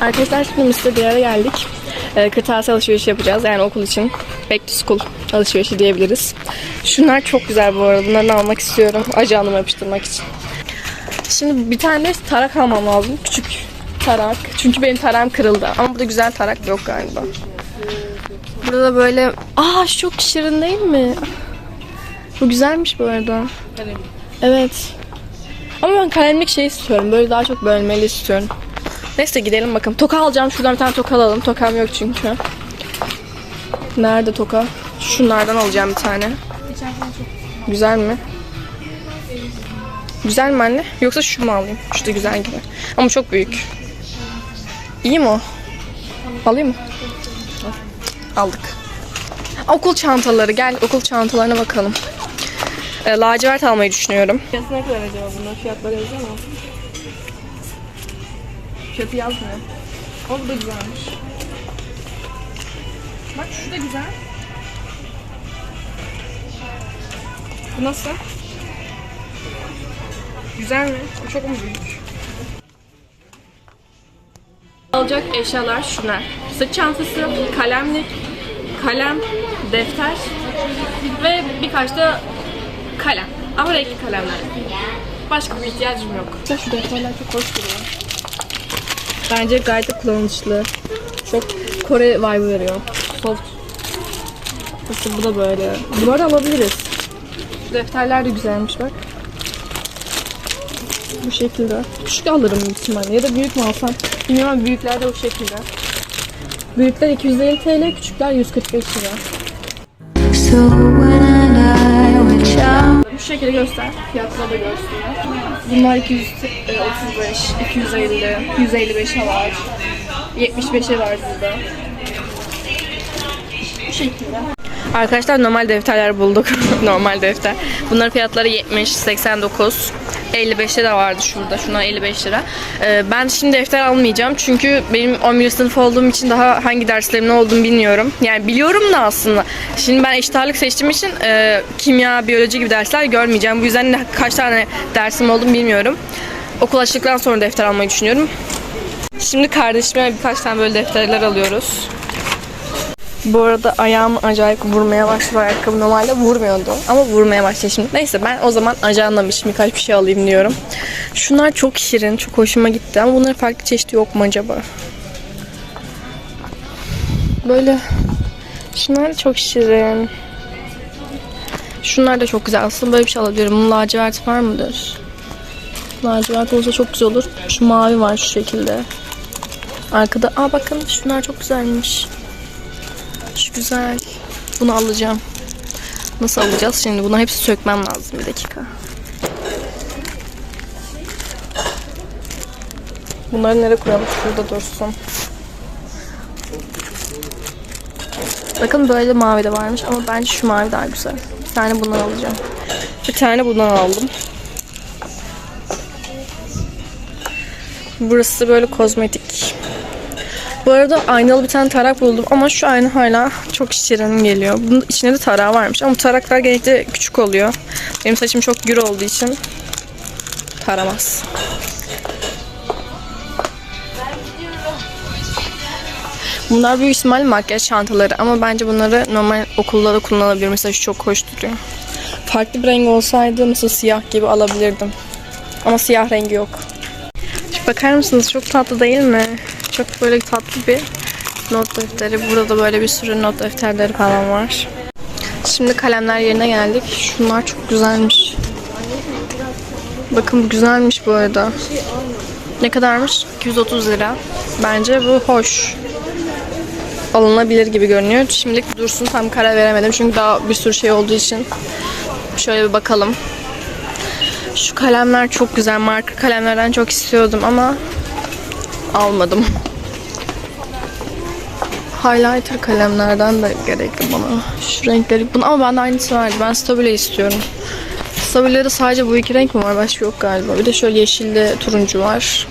Arkadaşlar şimdi Mr. Diyar'a geldik. Ee, kırtasiye alışverişi yapacağız. Yani okul için. Back to school alışverişi diyebiliriz. Şunlar çok güzel bu arada. Bunları almak istiyorum. Ajanımı yapıştırmak için. Şimdi bir tane tarak almam lazım. Küçük tarak. Çünkü benim tarağım kırıldı. Ama burada güzel tarak yok galiba. Burada da böyle... Aa çok şirin değil mi? Bu güzelmiş bu arada. Evet. Ama ben kalemlik şey istiyorum. Böyle daha çok bölmeli istiyorum. Neyse gidelim bakalım. Toka alacağım. Şuradan bir tane toka alalım. Tokam yok çünkü. Nerede toka? Şunlardan alacağım bir tane. Güzel mi? Güzel mi anne? Yoksa şu mu alayım? Şu da güzel gibi. Ama çok büyük. İyi mi o? Alayım mı? Aldık. Okul çantaları. Gel okul çantalarına bakalım. E, lacivert almayı düşünüyorum. Fiyatı ne kadar acaba bunun? Fiyatları yazıyor mu? Fiyatı yazmıyor. O da güzelmiş. Bak şu da güzel. Bu nasıl? Güzel mi? Bu çok mu büyük? Alacak eşyalar şunlar. Sırt çantası, kalemlik, kalem, defter ve birkaç da kalem. Ama renkli kalemler. Başka bir ihtiyacım yok. Şu defterler çok hoş duruyor. Bence gayet de kullanışlı. Çok Kore vibe veriyor. Soft. İşte bu da böyle. Bunları alabiliriz. Şu defterler de güzelmiş bak. Bu şekilde. Küçük alırım büyük ihtimalle. Ya da büyük mü alsam? Bilmiyorum büyükler de bu şekilde. Büyükler 250 TL, küçükler 145 lira. So Bu şekilde göster. Fiyatları da göster. Bunlar 235, 250, 155'e var. 75'e var burada. Bu şekilde. Arkadaşlar normal defterler bulduk. normal defter. Bunların fiyatları 70, 89. 55'te de vardı şurada. Şunlar 55 lira. Ee, ben şimdi defter almayacağım. Çünkü benim 11. sınıf olduğum için daha hangi derslerim ne olduğunu bilmiyorum. Yani biliyorum da aslında. Şimdi ben eşit ağırlık seçtiğim için e, kimya, biyoloji gibi dersler görmeyeceğim. Bu yüzden de kaç tane dersim olduğunu bilmiyorum. Okul açtıktan sonra defter almayı düşünüyorum. Şimdi kardeşime birkaç tane böyle defterler alıyoruz. Bu arada ayağım acayip vurmaya başladı ayakkabı. Normalde vurmuyordu ama vurmaya başladı şimdi. Neyse ben o zaman ajandalamışım birkaç bir şey alayım diyorum. Şunlar çok şirin, çok hoşuma gitti ama bunların farklı çeşidi yok mu acaba? Böyle şunlar da çok şirin. Şunlar da çok güzel. Aslında böyle bir şey alabilirim. Bunun lacivert var mıdır? Lacivert olsa çok güzel olur. Şu mavi var şu şekilde. Arkada, aa bakın şunlar çok güzelmiş. Şu güzel. Bunu alacağım. Nasıl alacağız şimdi? Bunları hepsi sökmem lazım. Bir dakika. Bunları nereye koyalım? Şurada dursun. Bakın böyle mavi de varmış ama bence şu mavi daha güzel. Bir tane bundan alacağım. Bir tane bundan aldım. Burası böyle kozmetik. Bu arada aynalı bir tane tarak buldum ama şu ayna hala çok şirin geliyor. Bunun içinde de tarağı varmış ama taraklar genellikle küçük oluyor. Benim saçım çok gür olduğu için taramaz. Bunlar büyük ihtimalle makyaj çantaları ama bence bunları normal okulda da kullanılabilir. Mesela şu çok hoş duruyor. Farklı bir renk olsaydı mesela siyah gibi alabilirdim. Ama siyah rengi yok. Bakar mısınız? Çok tatlı değil mi? Çok böyle tatlı bir not defteri. Burada da böyle bir sürü not defterleri falan var. Şimdi kalemler yerine geldik. Şunlar çok güzelmiş. Bakın güzelmiş bu arada. Ne kadarmış? 230 lira. Bence bu hoş. Alınabilir gibi görünüyor. Şimdilik dursun tam karar veremedim. Çünkü daha bir sürü şey olduğu için. Şöyle bir bakalım. Şu kalemler çok güzel. Marka kalemlerden çok istiyordum ama almadım. Highlighter kalemlerden de gerekli bana. Şu renkleri. Bunu ama bende aynısı vardı. Ben Stabile istiyorum. Stabile'de sadece bu iki renk mi var? Başka yok galiba. Bir de şöyle yeşilli turuncu var.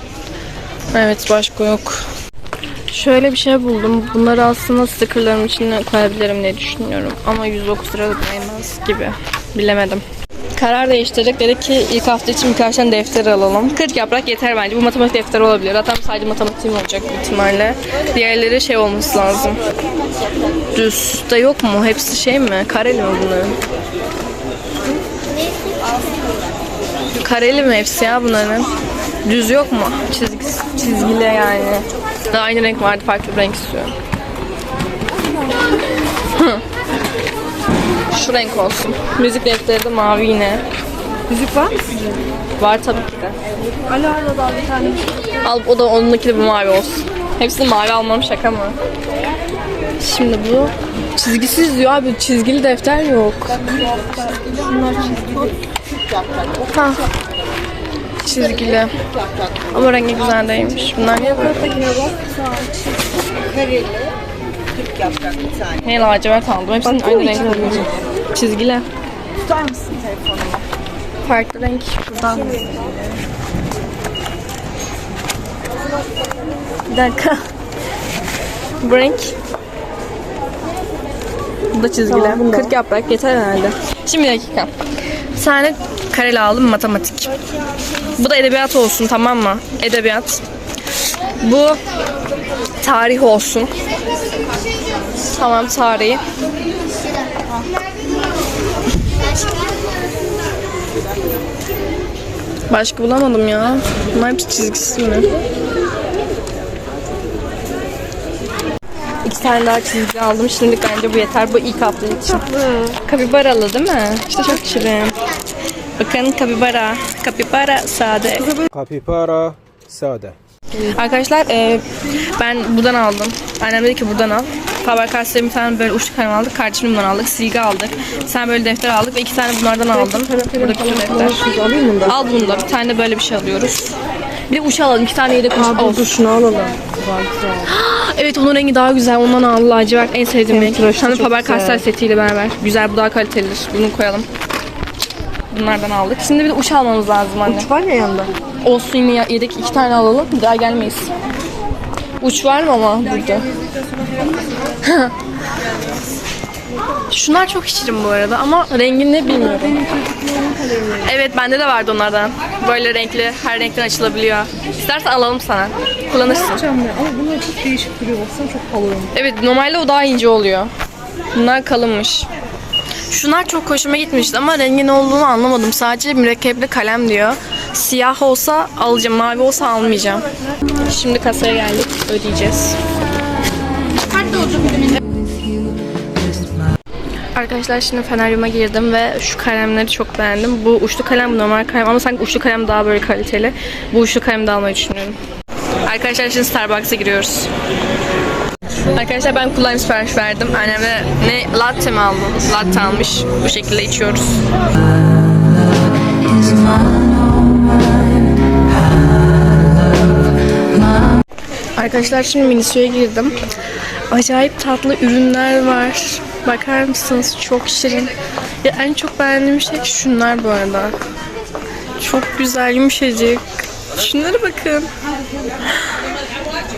Evet başka yok. Şöyle bir şey buldum. Bunları aslında stickerlarım içine koyabilirim diye düşünüyorum. Ama 109 lira değmez gibi. Bilemedim. Karar değiştirdik. Dedik ki ilk hafta için birkaç tane defter alalım. 40 yaprak yeter bence. Bu matematik defteri olabilir. Zaten sadece matematiğim olacak büyük ihtimalle. Diğerleri şey olması lazım. Düz de yok mu? Hepsi şey mi? Kareli mi bunların? Kareli mi hepsi ya bunların? Düz yok mu? Çizgi, çizgili yani. Daha aynı renk vardı. Farklı bir renk istiyorum. Şu renk olsun. Müzik defteri de mavi yine. Müzik var mı? Var tabii ki de. Ala ala da bir tane. Al o da onunki de bu mavi olsun. Hepsini mavi almam şaka mı? Şimdi bu çizgisiz diyor abi çizgili defter yok. Bunlar çizgili. Ha. Çizgili. Ama rengi güzel değilmiş. Bunlar niye böyle? Kareli, 40 yaprak bir tane. Ne lacivert aldım. Hepsinin aynı renk olacak. Çizgili. Tutar mısın telefonumu? Farklı renk buradan. Bir dakika. Bu renk. Bu da çizgili. 40 yaprak yeter herhalde. Şimdi bir dakika. Bir tane kareli aldım matematik. Bu da edebiyat olsun tamam mı? Edebiyat. Bu tarih olsun. Tamam tarihi. Başka bulamadım ya. Bunlar hepsi çizgisiz mi? İki tane daha çizgi aldım. Şimdilik bence bu yeter. Bu ilk hafta için. Kapibaralı değil mi? İşte çok şirin. Bakın kapibara. Kapibara sade. Kapipara sade. Arkadaşlar e, ben buradan aldım. Annem dedi ki buradan al. Faber Castell'e bir tane böyle uçlu kalem aldık. Kardeşim bundan aldık. Silgi aldık. Tane böyle defter aldık ve iki tane bunlardan aldım. Burada küçük defter. Al bunu da. Bir tane de böyle bir şey alıyoruz. Bir de uç alalım. İki tane yedek uç Aa, dur, olsun. şunu alalım. Evet onun rengi daha güzel. Ondan al lacivert. En sevdiğim renk. de çok Faber. Castell setiyle beraber. Güzel bu daha kalitelidir. Bunu koyalım. Bunlardan aldık. Şimdi bir de uç almamız lazım anne. Uç var ya yanında. Olsun yine yedek iki tane alalım. Bir daha gelmeyiz. Uç var mı ama burada? Şunlar çok şirin bu arada ama rengini ne bilmiyorum. Evet bende de vardı onlardan. Böyle renkli, her renkten açılabiliyor. İstersen alalım sana. Kullanırsın. Yapacağım ya. Ama bunlar çok değişik duruyor. Baksana çok kalın. Evet normalde o daha ince oluyor. Bunlar kalınmış. Şunlar çok hoşuma gitmişti ama rengin olduğunu anlamadım. Sadece mürekkepli kalem diyor. Siyah olsa alacağım, mavi olsa almayacağım. Şimdi kasaya geldik, ödeyeceğiz. Arkadaşlar şimdi Feneryum'a girdim ve şu kalemleri çok beğendim. Bu uçlu kalem bu normal kalem ama sanki uçlu kalem daha böyle kaliteli. Bu uçlu kalemi de almayı düşünüyorum. Arkadaşlar şimdi Starbucks'a giriyoruz. Arkadaşlar ben kullanıcı sipariş verdim. Annem de ne latte mi aldı? Latte almış. Bu şekilde içiyoruz. Arkadaşlar şimdi Miniso'ya girdim. Acayip tatlı ürünler var. Bakar mısınız? Çok şirin. Ya en çok beğendiğim şey şunlar bu arada. Çok güzel, yumuşacık. Şunlara bakın.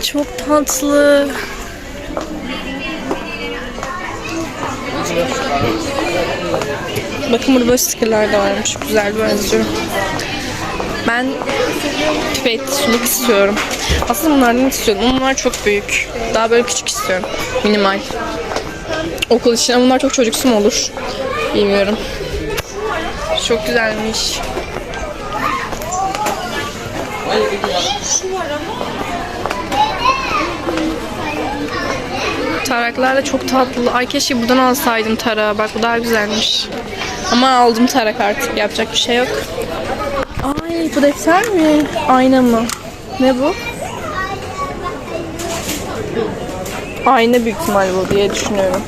Çok tatlı. Bakın burada stickerlar da varmış. Güzel benziyor. Ben pipet istiyorum. Aslında bunlardan istiyordum. ama Bunlar çok büyük. Daha böyle küçük istiyorum. Minimal. Okul için bunlar çok çocuksu mu olur? Bilmiyorum. Çok güzelmiş. Taraklar da çok tatlı. Ay keşke buradan alsaydım tarağı. Bak bu daha güzelmiş. Ama aldım tarak artık. Yapacak bir şey yok. Ay bu defter mi? Ayna mı? Ne bu? Ayna büyük ihtimal bu diye düşünüyorum.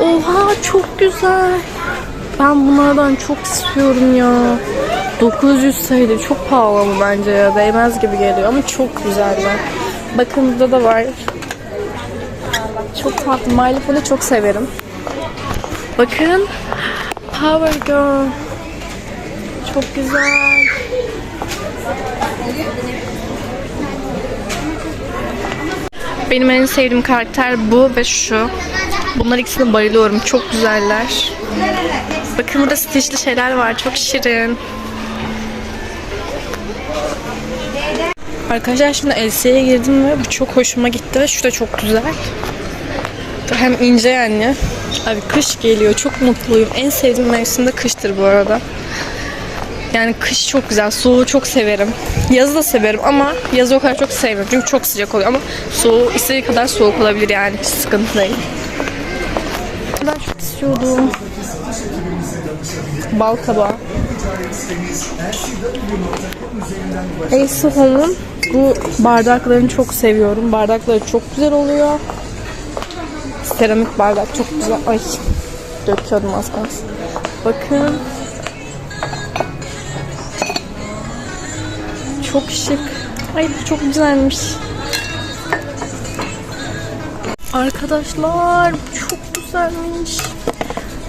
Oha çok güzel. Ben bunlardan çok istiyorum ya. 900 TL çok pahalı bu bence ya. Değmez gibi geliyor ama çok güzeller. Bakın burada da var. Çok tatlı. My Life'ını çok severim. Bakın. Power Girl. Çok güzel. Benim en sevdiğim karakter bu ve şu. Bunlar ikisine bayılıyorum. Çok güzeller. Bakın burada stitchli şeyler var. Çok şirin. Arkadaşlar şimdi Elsa'ya girdim ve bu çok hoşuma gitti ve şu da çok güzel. Hem ince yani. Abi kış geliyor. Çok mutluyum. En sevdiğim mevsim de kıştır bu arada. Yani kış çok güzel. Soğuğu çok severim. Yazı da severim ama yazı o kadar çok sevmiyorum. Çünkü çok sıcak oluyor ama soğuğu istediği kadar soğuk olabilir yani. Hiç sıkıntı değil. Ben çok istiyordum. Bal kabağı. Ace Home'un bu bardaklarını çok seviyorum. Bardakları çok güzel oluyor. Seramik bardak çok güzel. Ay döküyordum az kalsın. Bakın. Çok şık. Ay bu çok güzelmiş. Arkadaşlar çok güzelmiş.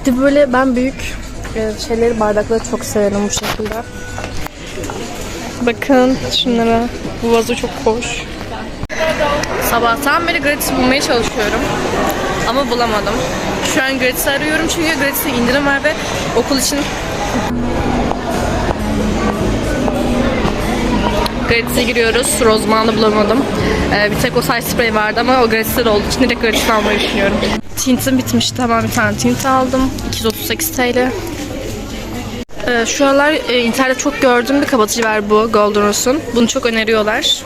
De böyle ben büyük e, şeyleri bardakları çok severim bu şekilde. Bakın şunlara. Bu vazo çok hoş. Sabahtan beri gratis bulmaya çalışıyorum. Ama bulamadım. Şu an gratis arıyorum çünkü gratis'te indirim var ve okul için Gratis'e giriyoruz. Rozman'ı bulamadım. Ee, bir tek o saç sprey vardı ama o gratis'te de olduğu için direkt gratis almayı düşünüyorum. Tintim bitmişti. Tamam bir tane tint aldım. 238 TL. Ee, şu aralar e, internette çok gördüğüm bir kapatıcı var bu Golden Rose'un. Bunu çok öneriyorlar.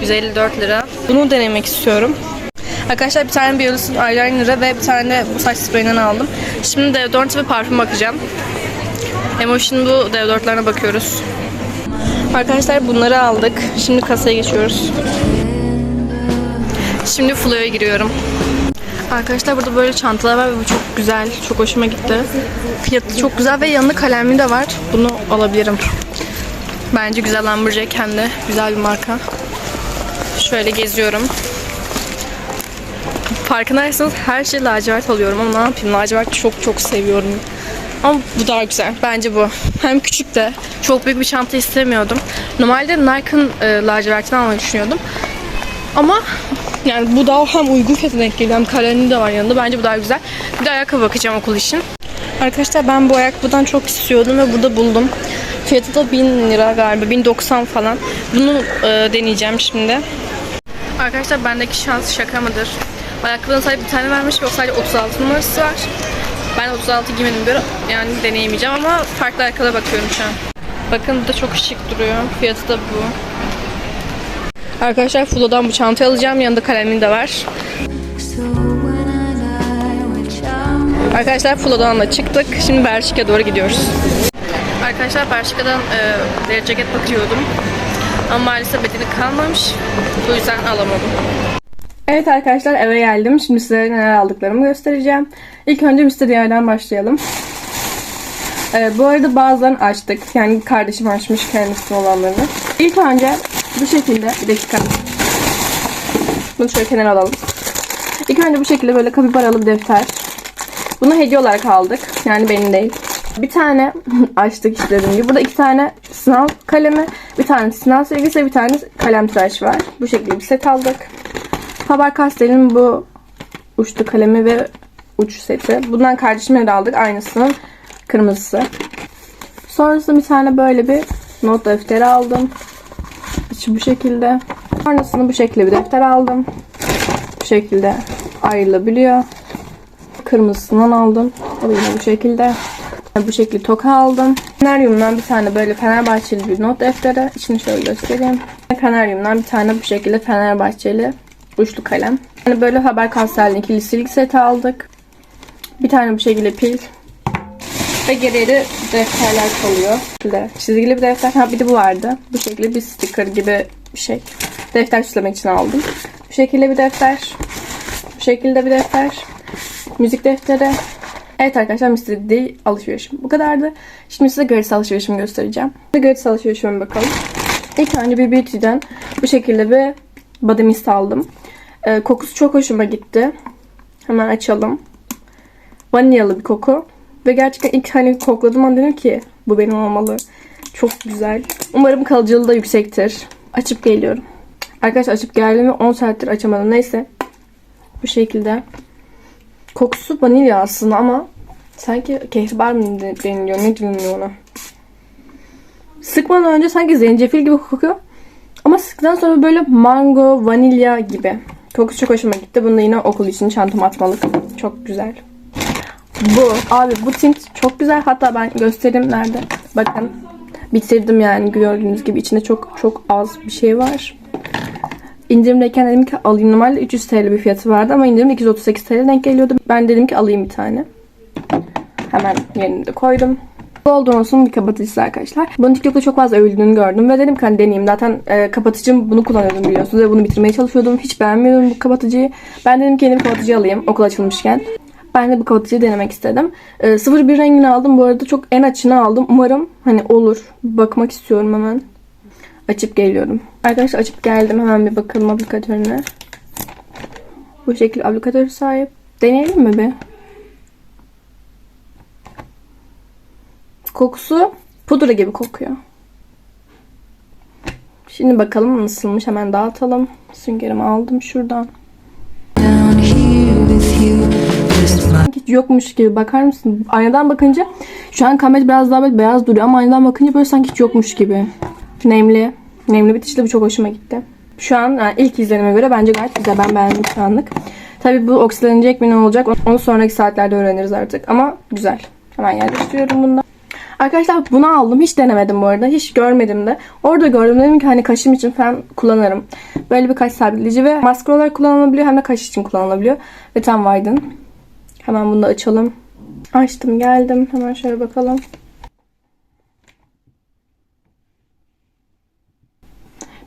154 lira. Bunu denemek istiyorum. Arkadaşlar bir tane Biolis'in eyeliner'ı ve bir tane bu saç spreyinden aldım. Şimdi deodorant ve parfüm bakacağım. Emotion bu deodorantlarına bakıyoruz. Arkadaşlar bunları aldık. Şimdi kasaya geçiyoruz. Şimdi Flo'ya giriyorum. Arkadaşlar burada böyle çantalar var ve bu çok güzel. Çok hoşuma gitti. Fiyatı çok güzel ve yanında kalemli de var. Bunu alabilirim. Bence güzel Lumberjack hem de güzel bir marka. Şöyle geziyorum. Farkındaysanız her şey lacivert alıyorum ama ne yapayım lacivert çok çok seviyorum. Ama bu daha güzel. Bence bu. Hem küçük de. Çok büyük bir çanta istemiyordum. Normalde Nike'ın e, lacivertini almayı düşünüyordum. Ama yani bu daha hem uygun fiyata denk geliyor hem kalemli de var yanında. Bence bu daha güzel. Bir de ayakkabı bakacağım okul için. Arkadaşlar ben bu ayakkabıdan çok istiyordum ve burada buldum. Fiyatı da 1000 lira galiba. 1090 falan. Bunu e, deneyeceğim şimdi. Arkadaşlar bendeki şans şaka mıdır? Ayakkabının sadece bir tane vermiş ve o sadece 36 numarası var. Ben 36 giymedim bir yani deneyemeyeceğim ama farklı ayakkabılara bakıyorum şu an. Bakın da çok şık duruyor. Fiyatı da bu. Arkadaşlar Fulo'dan bu çantayı alacağım. Yanında kalemim de var. Arkadaşlar Fulo'dan da çıktık. Şimdi Bershka'ya doğru gidiyoruz. Arkadaşlar Bershka'dan e, deri ceket bakıyordum. Ama maalesef bedeni kalmamış. Bu yüzden alamadım. Evet arkadaşlar eve geldim. Şimdi size neler aldıklarımı göstereceğim. İlk önce Mr. Diğer'den başlayalım. Ee, bu arada bazılarını açtık. Yani kardeşim açmış kendisinin olanlarını. İlk önce bu şekilde bir dakika. Bunu şöyle kenara alalım. İlk önce bu şekilde böyle kapibaralı bir defter. Bunu hediye olarak aldık. Yani benim değil. Bir tane açtık işte dediğim gibi. Burada iki tane sınav kalemi, bir tane sınav silgisi, bir tane kalem tıraş var. Bu şekilde bir set aldık. Faber-Castell'in bu uçlu kalemi ve uç seti. Bundan kardeşime de aldık. Aynısının kırmızısı. Sonrasında bir tane böyle bir not defteri aldım. İçi bu şekilde. Sonrasında bu şekilde bir defter aldım. Bu şekilde ayrılabiliyor. Kırmızısından aldım. O yine bu şekilde. Bu şekilde toka aldım. Feneryum'dan bir tane böyle Fenerbahçeli bir not defteri. İçini şöyle göstereyim. Feneryum'dan bir tane bu şekilde Fenerbahçeli uçlu kalem. Yani böyle Haber Castell'in ikili silgi seti aldık. Bir tane bu şekilde pil. Ve geriye de defterler kalıyor. Şöyle çizgili bir defter. Ha bir de bu vardı. Bu şekilde bir sticker gibi bir şey. Defter süslemek için aldım. Bu şekilde bir defter. Bu şekilde bir defter. Müzik defteri. Evet arkadaşlar. D alışverişim bu kadardı. Şimdi size gratis alışverişimi göstereceğim. Gratis alışverişime bakalım. İlk önce bir Beauty'den bu şekilde bir body mist aldım. Ee, kokusu çok hoşuma gitti. Hemen açalım. Vanilyalı bir koku. Ve gerçekten ilk hani kokladım an dedim ki bu benim olmalı. Çok güzel. Umarım kalıcılığı da yüksektir. Açıp geliyorum. Arkadaşlar açıp geldim ve 10 saattir açamadım. Neyse. Bu şekilde. Kokusu vanilya aslında ama sanki kehribar mı deniliyor ne deniliyor ona. Sıkmadan önce sanki zencefil gibi kokuyor. Ama sıktıktan sonra böyle mango, vanilya gibi. Kokusu çok hoşuma gitti. Bunu yine okul için çantama atmalık. Çok güzel. Bu. Abi bu tint çok güzel. Hatta ben göstereyim nerede. Bakın. Bitirdim yani gördüğünüz gibi. içinde çok çok az bir şey var. İndirimdeyken dedim ki alayım. Normalde 300 TL bir fiyatı vardı ama indirimde 238 TL denk geliyordu. Ben dedim ki alayım bir tane. Hemen yerini de koydum. Golden olsun bir kapatıcısı arkadaşlar. Bunun TikTok'ta çok fazla övüldüğünü gördüm ve dedim ki hani deneyeyim. Zaten e, kapatıcım bunu kullanıyordum biliyorsunuz ve bunu bitirmeye çalışıyordum. Hiç beğenmiyordum bu kapatıcıyı. Ben dedim ki yeni bir kapatıcı alayım okul açılmışken. Ben de bu kapatıcıyı denemek istedim. E, 01 rengini aldım. Bu arada çok en açını aldım. Umarım hani olur. Bakmak istiyorum hemen. Açıp geliyorum. Arkadaşlar açıp geldim. Hemen bir bakalım aplikatörüne. Bu şekilde aplikatörü sahip. Deneyelim mi bir? Kokusu pudra gibi kokuyor. Şimdi bakalım nasılmış. Hemen dağıtalım. Süngerimi aldım şuradan. Hiç yokmuş gibi bakar mısın? Aynadan bakınca şu an kamera biraz daha böyle beyaz duruyor ama aynadan bakınca böyle sanki hiç yokmuş gibi. Nemli. Nemli bitişli bu çok hoşuma gitti. Şu an yani ilk izlenime göre bence gayet güzel. Ben beğendim şu anlık. Tabii bu oksilenecek mi ne olacak onu sonraki saatlerde öğreniriz artık. Ama güzel. Hemen yerleştiriyorum bunu da. Arkadaşlar bunu aldım. Hiç denemedim bu arada. Hiç görmedim de. Orada gördüm. Dedim ki hani kaşım için falan kullanırım. Böyle bir kaş sabitleyici ve maskara olarak kullanılabiliyor hem de kaş için kullanılabiliyor. Ve tam Wyden. Hemen bunu da açalım. Açtım geldim. Hemen şöyle bakalım.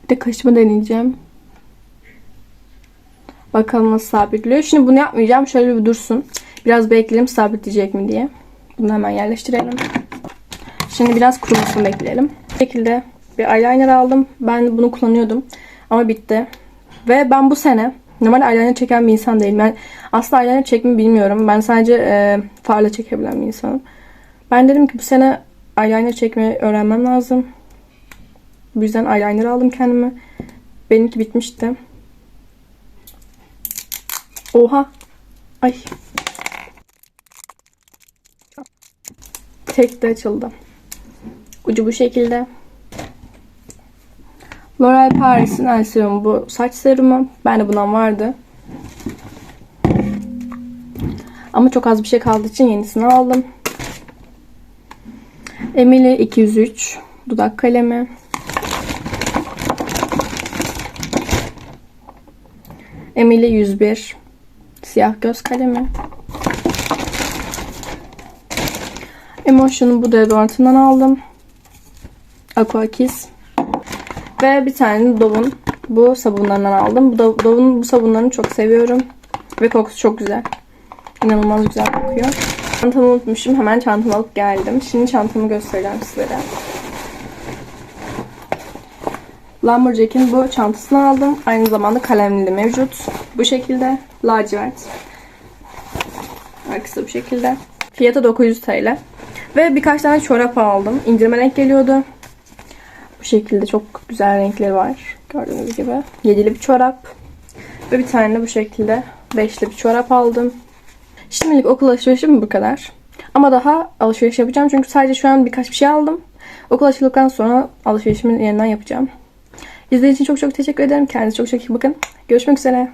Bir de kaşımı deneyeceğim. Bakalım nasıl sabitliyor. Şimdi bunu yapmayacağım. Şöyle bir dursun. Biraz bekleyelim sabitleyecek mi diye. Bunu hemen yerleştirelim. Şimdi biraz kurumasını bekleyelim. Bu şekilde bir eyeliner aldım. Ben bunu kullanıyordum. Ama bitti. Ve ben bu sene normal eyeliner çeken bir insan değilim. Ben aslında eyeliner çekmeyi bilmiyorum. Ben sadece e, farla çekebilen bir insanım. Ben dedim ki bu sene eyeliner çekmeyi öğrenmem lazım. Bu yüzden eyeliner aldım kendime. Benimki bitmişti. Oha. Ay. Tek de açıldı. Ucu bu şekilde. L'Oreal Paris'in el serumu bu saç serumu. Bende bundan vardı. Ama çok az bir şey kaldığı için yenisini aldım. Emily 203 dudak kalemi. Emily 101 siyah göz kalemi. Emotion'un bu deodorantından aldım. Aqua Kiss. Ve bir tane Dove'un bu sabunlarından aldım. Dove'un bu sabunlarını çok seviyorum. Ve kokusu çok güzel. İnanılmaz güzel kokuyor. Çantamı unutmuşum. Hemen çantamı alıp geldim. Şimdi çantamı göstereceğim sizlere. Lumberjack'in bu çantasını aldım. Aynı zamanda kalemli de mevcut. Bu şekilde. Lacivert. Arkası bu şekilde. Fiyatı 900 TL. Ve birkaç tane çorap aldım. İndirime denk geliyordu. Bu şekilde çok güzel renkleri var. Gördüğünüz gibi. Yedili bir çorap. Ve bir tane de bu şekilde beşli bir çorap aldım. Şimdilik okul alışverişim bu kadar. Ama daha alışveriş yapacağım. Çünkü sadece şu an birkaç bir şey aldım. Okul açıldıktan sonra alışverişimi yeniden yapacağım. İzlediğiniz için çok çok teşekkür ederim. Kendinize çok çok iyi bakın. Görüşmek üzere.